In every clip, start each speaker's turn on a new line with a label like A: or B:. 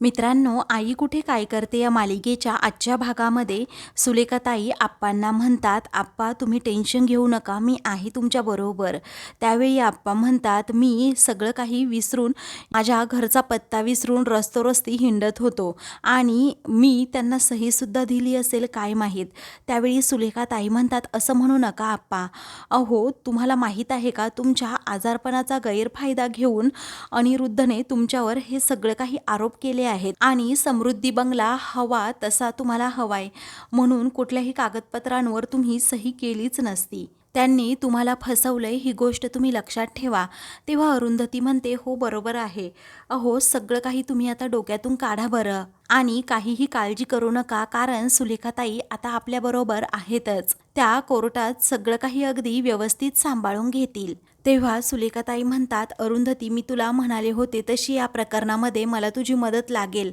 A: मित्रांनो आई कुठे काय करते या मालिकेच्या आजच्या भागामध्ये? सुलेखाताई आप्पांना म्हणतात आप्पा तुम्ही टेन्शन घेऊ नका मी आहे तुमच्याबरोबर त्यावेळी आप्पा म्हणतात मी सगळं काही विसरून माझ्या घरचा पत्ता विसरून रस्तोरस्ती हिंडत होतो आणि मी त्यांना सहीसुद्धा दिली असेल काय माहीत? त्यावेळी सुलेखाताई म्हणतात असं म्हणू नका आप्पा. अहो तुम्हाला माहीत आहे का तुमच्या आजारपणाचा गैरफायदा घेऊन अनिरुद्धने तुमच्यावर हे सगळं काही आरोप केले आहेत. आणि समृद्धी बंगला हवा तसा तुम्हाला हवाय. म्हणून कुठल्याही कागदपत्रांवर तुम्ही सही केलीच नसती. त्यांनी तुम्हाला फसवलंय ही गोष्ट तुम्ही लक्षात ठेवा. तेव्हा अरुंधती म्हणते हो बरोबर आहे. अहो सगळं काही तुम्ही आता डोक्यातून काढा बरं. आणि काहीही काळजी करू नका कारण सुलेखाताई आता आपल्याबरोबर आहेतच. त्या कोर्टात सगळं काही अगदी व्यवस्थित सांभाळून घेतील. तेव्हा सुलेखाताई म्हणतात अरुंधती मी तुला म्हणाले होते तशी या प्रकरणामध्ये मला तुझी मदत लागेल.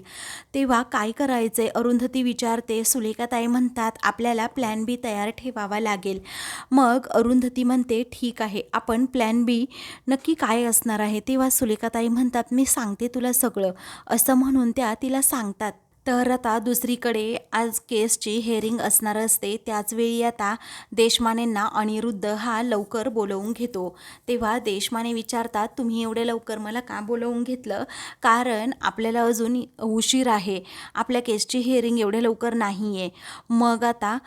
A: तेव्हा काय करायचे अरुंधती विचारते. सुलेखाताई म्हणतात आपल्याला प्लॅन बी तयार ठेवावा लागेल. मग अरुंधती म्हणते ठीक आहे आपण प्लॅन बी नक्की काय असणार आहे? तेव्हा सुलेखाताई म्हणतात मी सांगते तुला सगळं. असं म्हणून त्या तिला सांगतात. तर आता दुसरीकडे आज केसची हेअरिंग असणार असते. त्याचवेळी आता देशमानेंना अनिरुद्ध हा लवकर बोलवून घेतो. तेव्हा देशमाने विचारतात तुम्ही एवढे लवकर मला का बोलवून घेतलं? कारण आपल्याला अजून उशीर आहे. आपल्या केसची हेअरिंग एवढ्या लवकर नाही आहे मग आता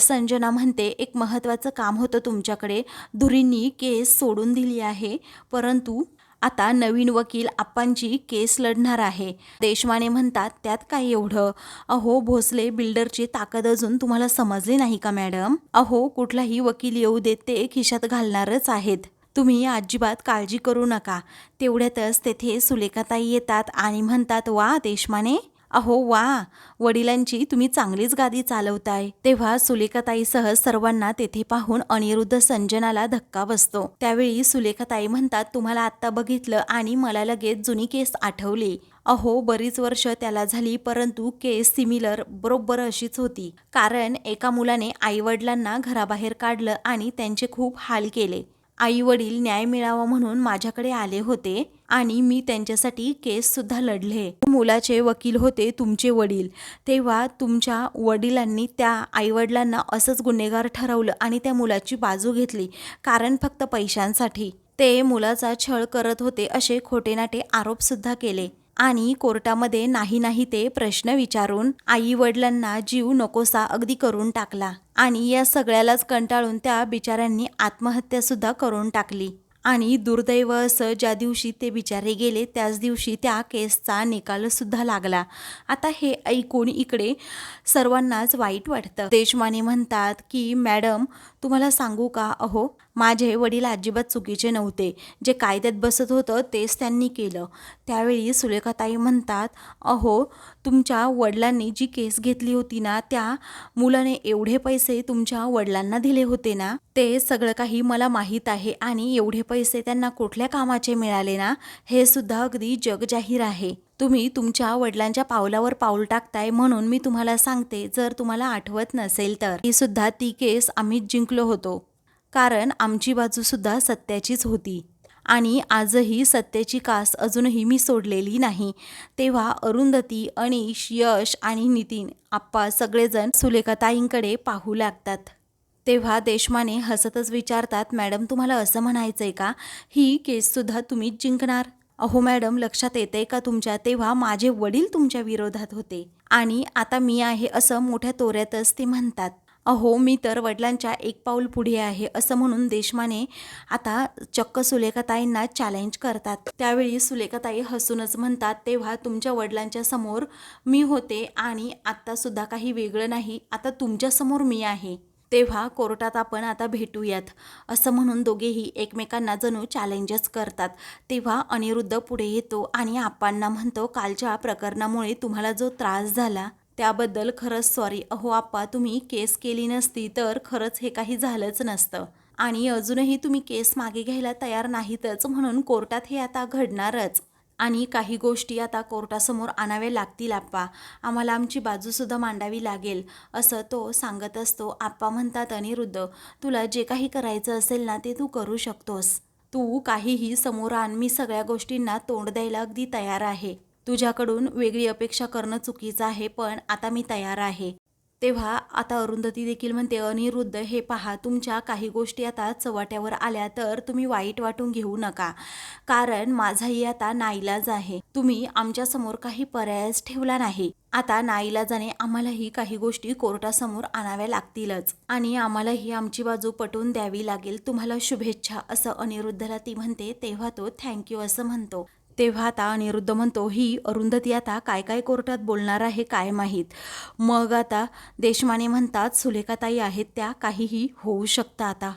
A: संजना म्हणते एक महत्त्वाचं काम होतं तुमच्याकडे. धुरींनी केस सोडून दिली आहे. परंतु आता नवीन वकील आप्पांची केस लढणार आहे. देशमाने म्हणतात त्यात काय एवढं? अहो भोसले बिल्डरची ताकद अजून तुम्हाला समजली नाही का मॅडम? अहो कुठलाही वकील येऊ देत ते खिशात घालणारच आहेत. तुम्ही अजिबात काळजी करू नका. तेवढ्यातच तेथे सुलेखाताई येतात आणि म्हणतात वा देशमाने अहो वा. वडिलांची तुम्ही चांगलीच गादी चालवताय. तेव्हा सुलेखाताईसह सर्वांना तेथे पाहून अनिरुद्ध संजनाला धक्का बसतो. त्यावेळी सुलेखाताई म्हणतात तुम्हाला आत्ता बघितलं आणि मला लगेच जुनी केस आठवली. अहो बरीच वर्ष त्याला झाली परंतु केस सिमिलर बरोबर अशीच होती. कारण एका मुलाने आईवडिलांना घराबाहेर काढलं आणि त्यांचे खूप हाल केले. आई वडील न्याय मिळावा म्हणून माझ्याकडे आले होते आणि मी त्यांच्यासाठी केस सुद्धा लढले. मुलाचे वकील होते तुमचे वडील. तेव्हा तुमच्या वडिलांनी त्या आईवडिलांना असंच गुन्हेगार ठरवलं आणि त्या मुलाची बाजू घेतली कारण फक्त पैशांसाठी. ते मुलाचा छळ करत होते असे खोटेनाटे आरोपसुद्धा केले. आणि कोर्टामध्ये नाही नाही ते प्रश्न विचारून आई वडिलांना जीव नकोसा अगदी करून टाकला आणि या सगळ्यालाच कंटाळून त्या बिचाऱ्यांनी आत्महत्या सुद्धा करून टाकली. आणि दुर्दैव असं ज्या दिवशी ते बिचारे गेले त्याच दिवशी त्या केसचा निकालसुद्धा लागला. आता हे ऐकून इकडे सर्वांनाच वाईट वाटतं. देशमाने म्हणतात की मॅडम तुम्हाला सांगू का? अहो माझे वडील अजिबात चुकीचे नव्हते. जे कायद्यात बसत होतं तेच त्यांनी केलं. त्यावेळी सुलेखाताई म्हणतात अहो तुमच्या वडिलांनी जी केस घेतली होती ना त्या मुलाने एवढे पैसे तुमच्या वडिलांना दिले होते ना ते सगळं काही मला माहीत आहे आणि एवढे पैसे त्यांना कुठल्या कामाचे मिळाले ना हे सुद्धा अगदी जगजाहीर आहे. तुम्ही तुमच्या वडिलांच्या पावलावर पाऊल टाकताय म्हणून मी तुम्हाला सांगते जर तुम्हाला आठवत नसेल तर. ही सुद्धा ती केस आम्हीच जिंकलो होतो. कारण आमची बाजू सुद्धा सत्याचीच होती. आणि आजही सत्याची कास अजूनही मी सोडलेली नाही. तेव्हा अरुंधती अनिश यश आणि नितीन आप्पा सगळेजण सुलेखाताईंकडे पाहू लागतात. तेव्हा देशमाने हसतच विचारतात मॅडम तुम्हाला असं म्हणायचं आहे का? ही केससुद्धा तुम्हीच जिंकणार? अहो मॅडम लक्षात येते का तुमच्या? तेव्हा माझे वडील तुमच्या विरोधात होते. आणि आता मी आहे असं मोठ्या तोऱ्यातच ते म्हणतात. अहो मी तर वडिलांच्या एक पाऊल पुढे आहे असं म्हणून देशमाने आता चक्क सुलेखाताईंना चॅलेंज करतात. त्यावेळी सुलेखाताई हसूनच म्हणतात तेव्हा तुमच्या वडिलांच्या समोर मी होते आणि आत्तासुद्धा काही वेगळं नाही. आता तुमच्यासमोर मी आहे. तेव्हा कोर्टात आपण आता भेटूयात. असं म्हणून दोघेही एकमेकांना जणू चॅलेंजेस करतात. तेव्हा अनिरुद्ध पुढे येतो आणि आप्पांना म्हणतो कालच्या प्रकरणामुळे तुम्हाला जो त्रास झाला त्याबद्दल खरंच सॉरी अहो आप्पा तुम्ही केस केली नसती तर खरंच हे काही झालंच नसतं. आणि अजूनही तुम्ही केस मागे घ्यायला तयार नाहीतच म्हणून कोर्टात हे आता घडणारच. आणि काही गोष्टी आता कोर्टासमोर आणाव्या लागतील आप्पा. आम्हाला आमची बाजूसुद्धा मांडावी लागेल असं तो सांगत असतो. आप्पा म्हणतात अनिरुद्ध तुला जे काही करायचं असेल ना ते तू करू शकतोस. तू काहीही समोर आण. मी सगळ्या गोष्टींना तोंड द्यायला अगदी तयार आहे. तुझ्याकडून वेगळी अपेक्षा करणं चुकीचं आहे पण आता मी तयार आहे. तेव्हा आता अरुंधती देखील म्हणते अनिरुद्ध हे पहा तुमच्या काही गोष्टी आता चव्हाट्यावर आल्या तर तुम्ही वाईट वाटून घेऊ नका. कारण माझाही आता नाईलाज आहे. तुम्ही आमच्यासमोर काही पर्यायच ठेवला नाही. आता नाईलाजाने आम्हालाही काही गोष्टी कोर्टासमोर आणाव्या लागतीलच. आणि आम्हालाही आमची बाजू पटवून द्यावी लागेल. तुम्हाला शुभेच्छा असं अनिरुद्धला ती म्हणते तेव्हा तो थँक्यू असं म्हणतो. तेव्हा आता अनिरुद्ध म्हणतो ही अरुंधती आता काय काय कोर्टात बोलणार आहे काय माहीत? मग आता देशमाने म्हणतात सुलेखाताई आहेत त्या काहीही होऊ शकतं आता.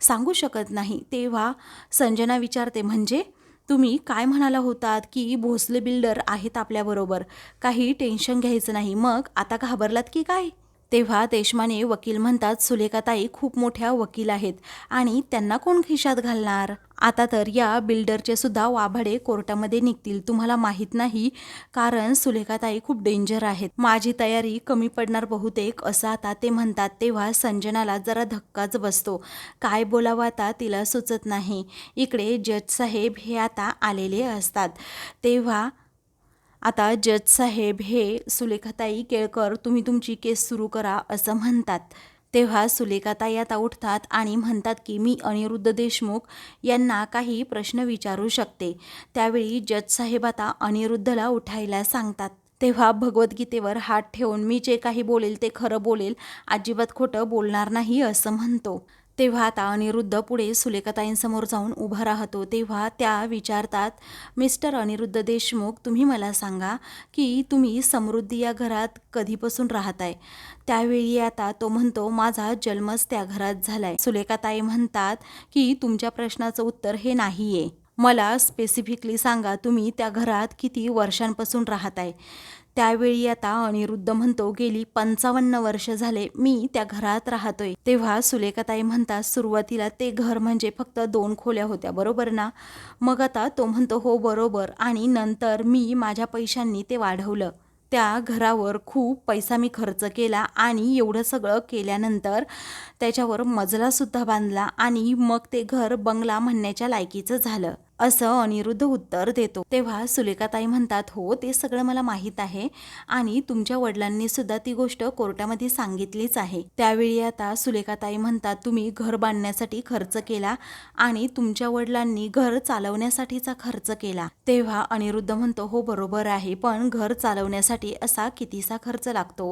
A: सांगू शकत नाही. तेव्हा संजना विचारते म्हणजे तुम्ही काय म्हणाला होतात की भोसले बिल्डर आहेत आपल्याबरोबर? काही टेन्शन घ्यायचं नाही. मग आता घाबरलात की काय? तेव्हा देशमाने वकील म्हणतात सुलेखाताई खूप मोठ्या वकील आहेत आणि त्यांना कोण खिशात घालणार? आता तर या बिल्डरचे सुद्धा वाभाडे कोर्टामध्ये निघतील तुम्हाला माहीत नाही. कारण सुलेखाताई खूप डेंजर आहेत. माझी तयारी कमी पडणार बहुतेक असं आता ते म्हणतात तेव्हा संजनाला जरा धक्काच बसतो. काय बोलावं आता तिला सुचत नाही. इकडे जज साहेब हे आता आलेले असतात. तेव्हा आता जज साहेब हे सुलेखाताई केळकर तुम्ही तुमची केस सुरू करा असं म्हणतात. तेव्हा सुलेखाताई आता उठतात आणि म्हणतात की मी अनिरुद्ध देशमुख यांना काही प्रश्न विचारू शकते. त्यावेळी जज साहेब आता अनिरुद्धला उठायला सांगतात. तेव्हा भगवद्गीतेवर हात ठेवून मी जे काही बोलेल ते खरं बोलेल अजिबात खोटं बोलणार नाही असं म्हणतो. तेव्हा आता अनिरुद्ध पुढे सुलेखाताईंसमोर जाऊन उभा राहतो. तेव्हा त्या विचारतात मिस्टर अनिरुद्ध देशमुख तुम्ही मला सांगा की तुम्ही समृद्धी या घरात कधीपासून राहताय? त्यावेळी आता तो म्हणतो माझा जन्मच त्या घरात झालाय. सुलेखाताई म्हणतात की तुमच्या प्रश्नाचं उत्तर हे नाही आहे मला स्पेसिफिकली सांगा तुम्ही त्या घरात किती वर्षांपासून राहताय? त्यावेळी आता अनिरुद्ध म्हणतो गेली पंचावन्न वर्ष झाले मी त्या घरात राहतोय. तेव्हा सुलेखाताई म्हणतात सुरुवातीला ते घर म्हणजे फक्त दोन खोल्या होत्या बरोबर ना? मग आता तो म्हणतो हो बरोबर. आणि नंतर मी माझ्या पैशांनी ते वाढवलं. त्या घरावर खूप पैसा मी खर्च केला आणि एवढं सगळं केल्यानंतर त्याच्यावर मजलासुद्धा बांधला आणि मग ते घर बंगला म्हणण्याच्या लायकीचं झालं. असं अनिरुद्ध उत्तर देतो. तेव्हा सुलेखाताई म्हणतात हो ते सगळं मला माहीत आहे आणि तुमच्या वडिलांनी सुद्धा ती गोष्ट कोर्टामध्ये सांगितलीच आहे. त्यावेळी आता सुलेखाताई म्हणतात तुम्ही घर बांधण्यासाठी खर्च केला आणि तुमच्या वडिलांनी घर चालवण्यासाठीचा खर्च केला. तेव्हा अनिरुद्ध म्हणतो हो बरोबर आहे पण घर चालवण्यासाठी असा कितीसा खर्च लागतो?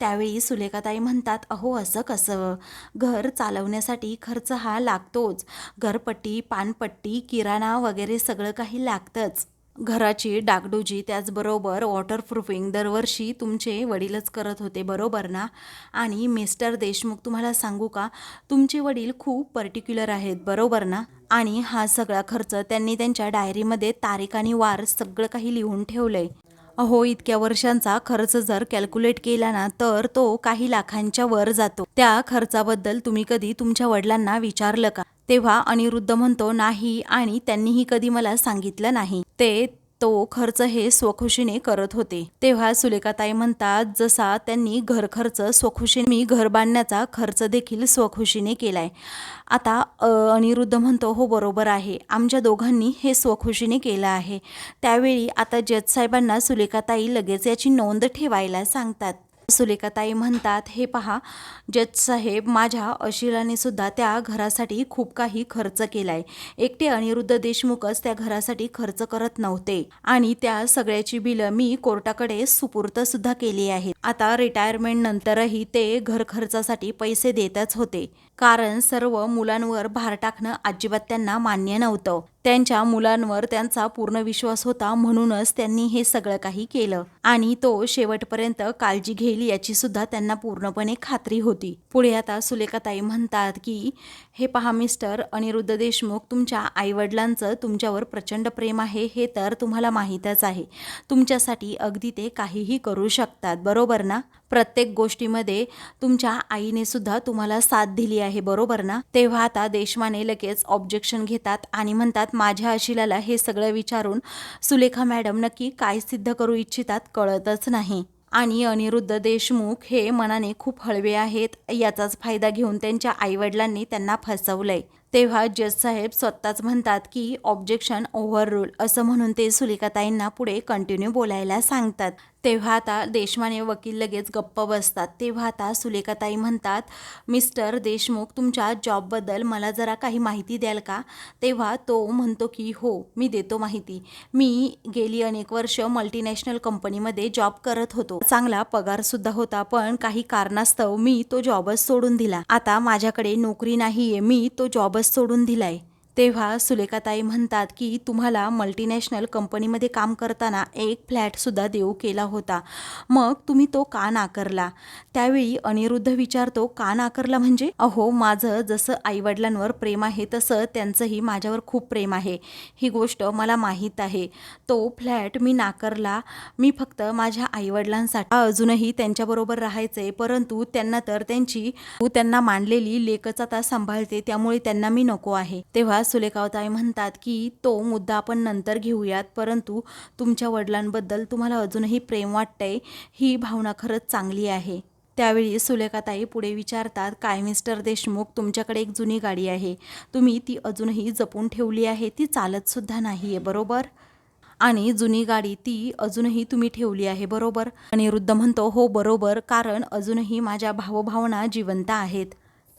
A: त्यावेळी सुलेखाताई म्हणतात अहो असं कसं? घर चालवण्यासाठी खर्च हा लागतोच. घरपट्टी पानपट्टी किराणा वगैरे सगळं काही लागतंच. घराची डागडुजी त्याचबरोबर वॉटरप्रूफिंग दरवर्षी तुमचे वडीलच करत होते बरोबर ना? आणि मिस्टर देशमुख तुम्हाला सांगू का? तुमचे वडील खूप पर्टिक्युलर आहेत बरोबर ना? आणि हा सगळा खर्च त्यांनी त्यांच्या डायरीमध्ये तारीख आणि वार सगळं काही लिहून ठेवलं आहे अहो इतक्या वर्षांचा खर्च जर कॅल्क्युलेट केला ना तर तो काही लाखांच्या वर जातो. त्या खर्चाबद्दल तुम्ही कधी तुमच्या वडिलांना विचारलं का? तेव्हा अनिरुद्ध म्हणतो नाही आणि त्यांनीही कधी मला सांगितलं नाही. ते तो खर्च हे स्वखुशीने करत होते. तेव्हा सुलेखाताई म्हणतात जसा त्यांनी घर खर्च स्वखुशीने मी घर बांधण्याचा खर्च देखील स्वखुशीने केलाय. आता अनिरुद्ध म्हणतो हो बरोबर आहे. आमच्या दोघांनी हे स्वखुशीने केलं आहे. त्यावेळी आता जज साहेबांना सुलेखाताई लगेच याची नोंद ठेवायला सांगतात. सुलेखाताई म्हणतात हे पहा जज साहेब माझ्या अशिलाने सुद्धा त्या घरासाठी खूप काही खर्च केलाय. एकटे अनिरुद्ध देशमुखच त्या घरासाठी खर्च करत नव्हते. आणि त्या सगळ्याची बिलं मी कोर्टाकडे सुपूर्त सुद्धा केली आहेत. आता रिटायरमेंट नंतरही ते घर खर्चासाठी पैसे देतच होते. कारण सर्व मुलांवर भार टाकणं अजिबात त्यांना मान्य नव्हतं. त्यांच्या मुलांवर त्यांचा पूर्ण विश्वास होता म्हणूनच त्यांनी हे सगळं काही केलं. आणि तो शेवटपर्यंत काळजी घेईल याची सुद्धा त्यांना पूर्णपणे खात्री होती. पुढे आता सुलेखाताई म्हणतात की हे पहा मिस्टर अनिरुद्ध देशमुख तुमच्या आईवडिलांचं तुमच्यावर प्रचंड प्रेम आहे हे तर तुम्हाला माहीतच आहे. तुमच्यासाठी अगदी ते काहीही करू शकतात बरोबर ना? प्रत्येक गोष्टीमध्ये तुमच्या आईने सुद्धा तुम्हाला साथ दिली आहे बरोबर ना? तेव्हा आता देशमाने लगेच ऑब्जेक्शन घेतात आणि म्हणतात माझ्या आशिलाला हे सगळं विचारून सुलेखा मॅडम नक्की काय सिद्ध करू इच्छितात कळतच नाही. आणि अनिरुद्ध देशमुख हे मनाने खूप हळवे आहेत याचाच फायदा घेऊन त्यांच्या आईवडिलांनी त्यांना फसवलंय. तेव्हा जज साहेब स्वतःच म्हणतात की ऑब्जेक्शन ओव्हर रूल असं म्हणून ते सुलिकाताईंना पुढे कंटिन्यू बोलायला सांगतात. तेव्हा आता देशमाने वकील लगेच गप्प बसतात. तेव्हा आता सुलेखाताई म्हणतात मिस्टर देशमुख तुमच्या जॉबबद्दल मला जरा काही माहिती द्याल का? तेव्हा तो म्हणतो की हो मी देतो माहिती. मी गेली अनेक वर्ष मल्टीनॅशनल कंपनीमध्ये जॉब करत होतो. चांगला पगारसुद्धा होता पण काही कारणास्तव मी तो जॉबच सोडून दिला. आता माझ्याकडे नोकरी नाहीये मी तो जॉबच सोडून दिलाय. तेव्हा सुलेखाताई म्हणतात की तुम्हाला मल्टीनॅशनल कंपनीमध्ये काम करताना एक फ्लॅटसुद्धा देऊ केला होता. मग तुम्ही तो का नाकारला? त्यावेळी अनिरुद्ध विचारतो का नाकारला म्हणजे? अहो माझं जसं आईवडिलांवर प्रेम आहे तसं त्यांचंही माझ्यावर खूप प्रेम आहे. ही गोष्ट मला माहीत आहे. तो फ्लॅट मी नाकारला. मी फक्त माझ्या आईवडिलांसाठी. अजूनही त्यांच्याबरोबर राहायचे परंतु त्यांना तर त्यांची त्यांना मांडलेली लेकच आता सांभाळते त्यामुळे त्यांना मी नको आहे. तेव्हा सुलेखावताई म्हणतात की तो मुद्दा आपण नंतर घेऊयात परंतु तुमच्या वडिलांबद्दल तुम्हाला अजूनही प्रेम वाटतंय ही भावना खरंच चांगली आहे. त्यावेळी सुलेखाताई पुढे विचारतात काय मिस्टर देशमुख तुमच्याकडे एक जुनी गाडी आहे. तुम्ही ती अजूनही जपून ठेवली आहे ती चालतसुद्धा नाही आहे बरोबर? आणि जुनी गाडी ती अजूनही तुम्ही ठेवली आहे बरोबर? अनिरुद्ध म्हणतो हो बरोबर कारण अजूनही माझ्या भावभावना जिवंत आहेत.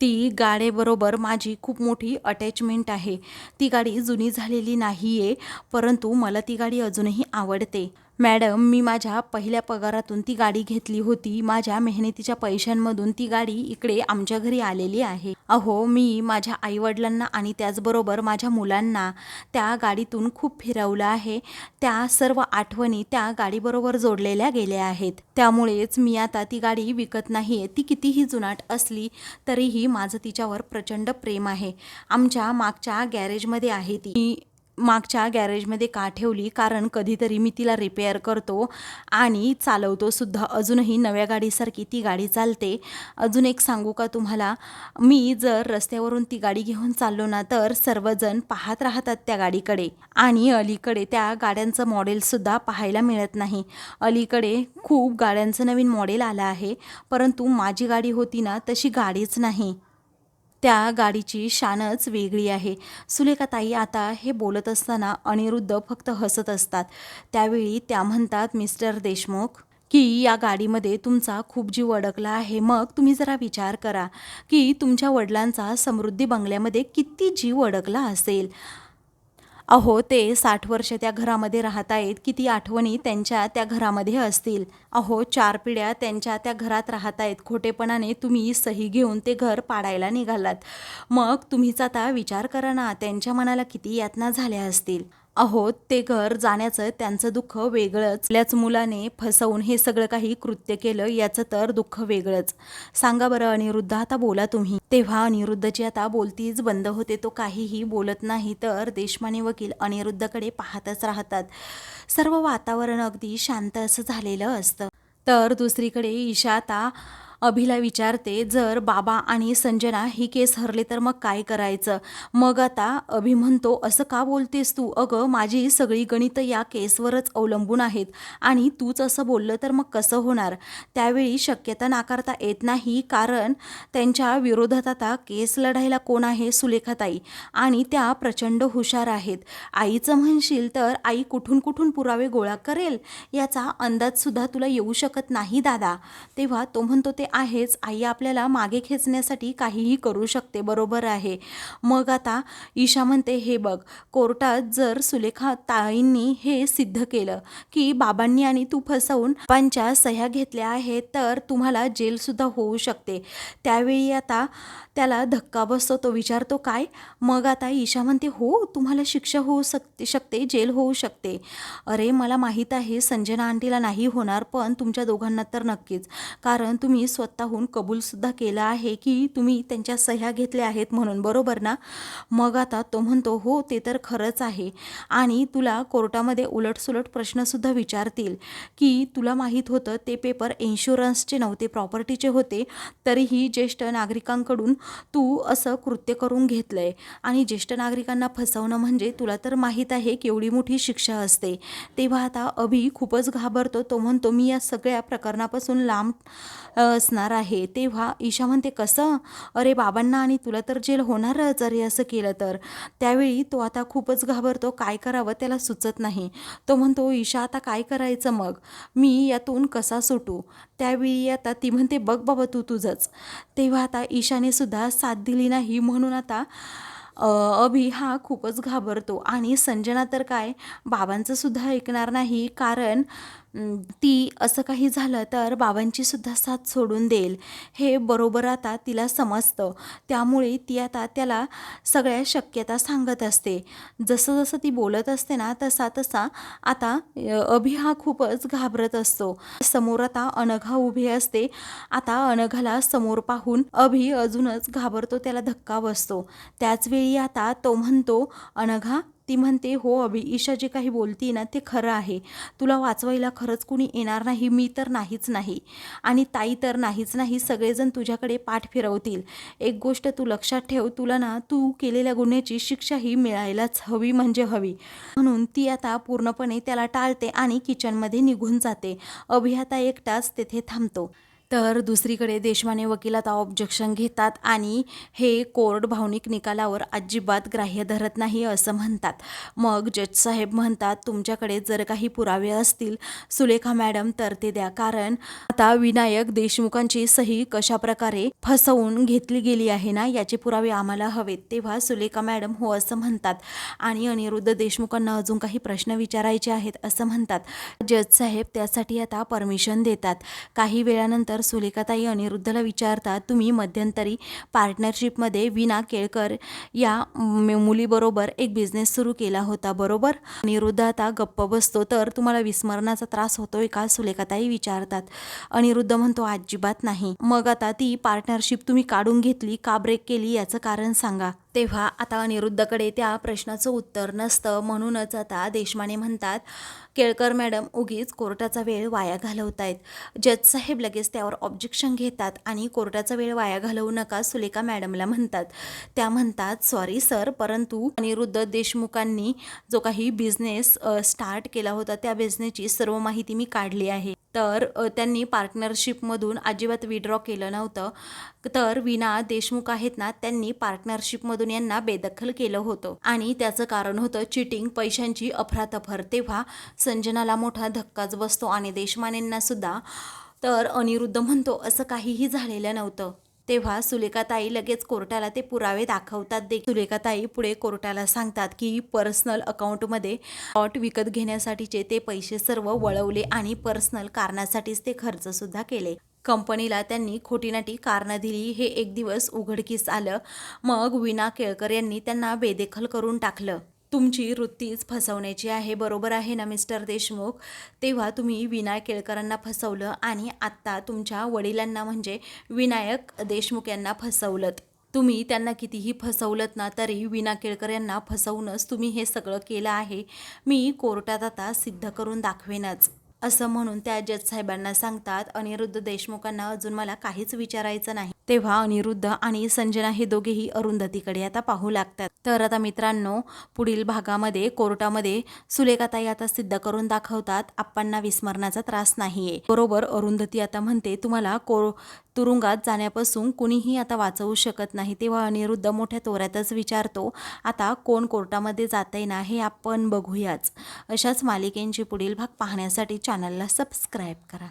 A: ती गाडीबरोबर माझी खूप मोठी अटॅचमेंट आहे. ती गाडी जुनी झालेली नाही आहे परंतु मला ती गाडी अजूनही आवडते. मॅडम मी माझ्या पहिल्या पगारातून ती गाडी घेतली होती. माझ्या मेहनतीच्या पैशांमधून ती गाडी इकडे आमच्या घरी आलेली आहे. अहो मी माझ्या आईवडिलांना आणि त्याचबरोबर माझ्या मुलांना त्या गाडीतून खूप फिरवलं आहे. त्या सर्व आठवणी त्या गाडीबरोबर जोडलेल्या गेल्या आहेत. त्यामुळेच मी आता ती गाडी विकत नाही आहे ती कितीही जुनाट असली तरीही माझं तिच्यावर प्रचंड प्रेम आहे. आमच्या मागच्या गॅरेजमध्ये आहे ती. मागच्या गॅरेजमध्ये का ठेवली? कारण कधीतरी मी तिला रिपेअर करतो आणि चालवतो सुद्धा. अजूनही नव्या गाडीसारखी ती गाडी चालते. अजून एक सांगू का तुम्हाला? मी जर रस्त्यावरून ती गाडी घेऊन चाललो ना तर सर्वजण पाहत राहतात त्या गाडीकडे. आणि अलीकडे त्या गाड्यांचं मॉडेलसुद्धा पाहायला मिळत नाही. अलीकडे खूप गाड्यांचं नवीन मॉडेल आलं आहे. परंतु माझी गाडी होती ना तशी गाडीच नाही. त्या गाडीची शानच वेगळी आहे. सुलेखाताई आता हे बोलत असताना अनिरुद्ध फक्त हसत असतात. त्यावेळी त्या म्हणतात मिस्टर देशमुख की या गाडीमध्ये तुमचा खूप जीव अडकला आहे. मग तुम्ही जरा विचार करा की तुमच्या वडिलांचा समृद्धी बंगल्यामध्ये किती जीव अडकला असेल? अहो ते साठ वर्ष त्या घरामध्ये राहत आहेत किती आठवणी त्यांच्या त्या घरामध्ये असतील. अहो चार पिढ्या त्यांच्या त्या घरात राहत आहेत खोटेपणाने तुम्ही सही घेऊन ते घर पाडायला निघालात. मग तुम्हीच आता विचार करा ना त्यांच्या मनाला किती यातना झाल्या असतील. अहो ते घर जाण्याचं त्यांचं दुःख वेगळंच. आपल्याच मुलाने फसवून हे सगळं काही कृत्य केलं याचं तर दुःख वेगळंच. सांगा बरं अनिरुद्ध आता बोला तुम्ही. तेव्हा अनिरुद्धची आता बोलतीच बंद होते तो काहीही बोलत नाही तर देशमाने वकील अनिरुद्धकडे पाहतच राहतात. सर्व वातावरण अगदी शांत असं झालेलं असतं. तर दुसरीकडे ईशा आता अभिला विचारते जर बाबा आणि संजना ही केस हरले तर मग काय करायचं? मग आता अभि म्हणतो असं का बोलतेस तू? अगं माझी सगळी गणितं या केसवरच अवलंबून आहेत आणि तूच असं बोललं तर मग कसं होणार? त्यावेळी शक्यता नाकारता येत नाही कारण त्यांच्या विरोधात आता केस लढायला कोण आहे सुलेखाताई? आणि त्या प्रचंड हुशार आहेत. आईचं म्हणशील तर आई कुठून कुठून पुरावे गोळा करेल? याचा अंदाजसुद्धा तुला येऊ शकत नाही दादा. तेव्हा तो म्हणतो ते आहेच. आई आपल्याला मागे खेचण्यासाठी काहीही करू शकते. बरोबर आहे. मग आता ईशा म्हणते हे बघ कोर्टात जर सुलेखा ताईंनी हे सिद्ध केलं की बाबांनी आणि तू फसवून पंच्या सह्या घेतल्या आहेत तर तुम्हाला जेलसुद्धा होऊ शकते. त्यावेळी आता त्याला धक्का बसतो. तो विचारतो काय? मग आता ईशा म्हणते हो तुम्हाला शिक्षा होऊ शकते शकते जेल होऊ शकते. अरे मला माहीत आहे संजना आंटीला नाही होणार पण तुमच्या दोघांना तर नक्कीच. कारण तुम्ही स्वतःहून कबूलसुद्धा केलं आहे की तुम्ही त्यांच्या सह्या घेतल्या आहेत म्हणून बरोबर ना? मग आता तो म्हणतो हो ते तर खरंच आहे. आणि तुला कोर्टामध्ये उलटसुलट प्रश्नसुद्धा विचारतील की तुला माहीत होतं ते पेपर इन्शुरन्सचे नव्हते प्रॉपर्टीचे होते तरीही ज्येष्ठ नागरिकांकडून तू असं कृत्य करून घेतलं आहे आणि ज्येष्ठ नागरिकांना फसवणं म्हणजे तुला तर माहीत आहे केवढी मोठी शिक्षा असते. तेव्हा आता अभि खूपच घाबरतो. तो म्हणतो मी या सगळ्या प्रकरणापासून लांब असणार आहे. तेव्हा ईशा म्हणते कसं? अरे बाबांना आणि तुला तर जेल होणारच. अरे असं केलं तर. त्यावेळी तो आता खूपच घाबरतो. काय करावं त्याला सुचत नाही. तो म्हणतो ईशा आता काय करायचं मग? मी यातून कसा सुटू? त्यावेळी आता ती म्हणते बघ बाबा तू तुझंच. तेव्हा आता ईशाने सुद्धा साथ दिली नाही. म्हणून आता अभि हा खूपच घाबरतो. आणि संजना तर काय? बाबांचं सुद्धा ऐकणार नाही. कारण ती असं काही झालं तर बाबांची सुद्धा साथ सोडून देईल. हे बरोबर आता तिला समजतं. त्यामुळे ती आता त्याला सगळ्या शक्यता सांगत असते. जसं जसं ती बोलत असते ना तसा तसा आता अभि हा खूपच घाबरत असतो. समोर आता अनघा उभी असते. आता अनघाला समोर पाहून अभि अजूनच घाबरतो त्याला धक्का बसतो. त्याचवेळी आता तो म्हणतो अनघा ती म्हणते हो अभि ईशा जे काही बोलती ना ते खरं आहे. तुला वाचवायला खरंच कुणी येणार नाही मी तर नाहीच नाही. आणि ताई तर नाहीच नाही सगळेजण तुझ्याकडे पाठ फिरवतील. एक गोष्ट तू लक्षात ठेव तुला ना तू केलेल्या गुन्ह्याची शिक्षा ही मिळायलाच हवी म्हणजे हवी. म्हणून ती आता पूर्णपणे त्याला टाळते आणि किचनमध्ये निघून जाते. अभि आता एकटाच तेथे थांबतो. तर दुसरीकडे देशमाने वकील आता ऑब्जेक्शन घेतात आणि हे कोर्ट भावनिक निकालावर अजिबात ग्राह्य धरत नाही असं म्हणतात. मग जज साहेब म्हणतात तुमच्याकडे जर काही पुरावे असतील सुलेखा मॅडम तर ते द्या. कारण आता विनायक देशमुखांची सही कशा प्रकारे फसवून घेतली गेली आहे ना याचे पुरावे आम्हाला हवेत. तेव्हा सुलेखा मॅडम हो असं म्हणतात आणि अनिरुद्ध देशमुखांना अजून काही प्रश्न विचारायचे आहेत असं म्हणतात. जज साहेब त्यासाठी आता परमिशन देतात. काही वेळानंतर सुलेखाताई अनिरुद्धला विचारतात तुम्ही मध्यंतरी पार्टनरशिपमध्ये विना केळकर या मुलीबरोबर एक बिझनेस सुरू केला होता बरोबर? अनिरुद्ध आता गप्प बसतो तर तुम्हाला विस्मरणाचा त्रास होतोय का? सुलेखाताई विचारतात. अनिरुद्ध म्हणतो अजिबात नाही. मग आता ती पार्टनरशिप तुम्ही काढून घेतली का ब्रेक केली याचं कारण सांगा. तेव्हा आता अनिरुद्धकडे त्या प्रश्नाचं उत्तर नसतं. म्हणूनच आता देशमाने म्हणतात केळकर मॅडम उगीच कोर्टाचा वेळ वाया घालवत जज साहेब लगेच त्यावर ऑब्जेक्शन घेतात आणि कोर्टाचा वेळ वाया घालवू नका सुलेखा मॅडमला म्हणतात. त्या म्हणतात सॉरी सर परंतु अनिरुद्ध देशमुखांनी जो काही बिझनेस स्टार्ट केला होता त्या बिझनेसची सर्व माहिती मी काढली आहे. तर त्यांनी पार्टनरशिपमधून अजिबात विड्रॉ केलं नव्हतं. तर विना देशमुख आहेत ना त्यांनी पार्टनरशिपमधून यांना बेदखल केलं होतं. आणि त्याचं कारण होतं चिटिंग पैशांची अफरातफर. तेव्हा संजनाला मोठा धक्काच बसतो आणि देशमानेंना सुद्धा. तर अनिरुद्ध म्हणतो असं काहीही झालेलं नव्हतं. तेव्हा सुलेखाताई लगेच कोर्टाला ते पुरावे दाखवतात दे सुलेखाताई पुढे कोर्टाला सांगतात की पर्सनल अकाउंटमध्ये प्लॉट विकत घेण्यासाठीचे ते पैसे सर्व वळवले आणि पर्सनल कारणासाठीच ते खर्च सुद्धा केले. कंपनीला त्यांनी खोटीनाटी कारणं दिली. हे एक दिवस उघडकीस आलं. मग विना केळकर यांनी त्यांना बेदखल करून टाकलं. तुमची वृत्तीच फसवण्याची आहे. बरोबर आहे ना मिस्टर देशमुख? तेव्हा तुम्ही विनायक केळकरांना फसवलं आणि आत्ता तुमच्या वडिलांना म्हणजे विनायक देशमुख यांना फसवलंत. तुम्ही त्यांना कितीही फसवलत ना तरी विना केळकर यांना फसवूनच तुम्ही हे सगळं केलं आहे. मी कोर्टात आता सिद्ध करून दाखवेनच. असं म्हणून त्या जज साहेबांना सांगतात. अनिरुद्ध देशमुखांना अजून मला काहीच विचारायचं नाही. तेव्हा अनिरुद्ध आणि संजना हे दोघेही अरुंधतीकडे आता पाहू लागतात. तर आता मित्रांनो पुढील भागामध्ये कोर्टामध्ये सुलेखाताई आता सिद्ध करून दाखवतात. आप्पांना विस्मरणाचा त्रास नाहीये. बरोबर अरुंधती आता म्हणते तुम्हाला को तुरुंगात जाण्यापासून कुणीही आता वाचवू शकत नाही. तेव्हा अनिरुद्ध मोठ्या तोऱ्यातच विचारतो आता कोण कोर्टामध्ये जाते ना हे आपण बघूयाच. अशाच मालिकेंची पुढील भाग पाहण्यासाठी चॅनलला सबस्क्राईब करा.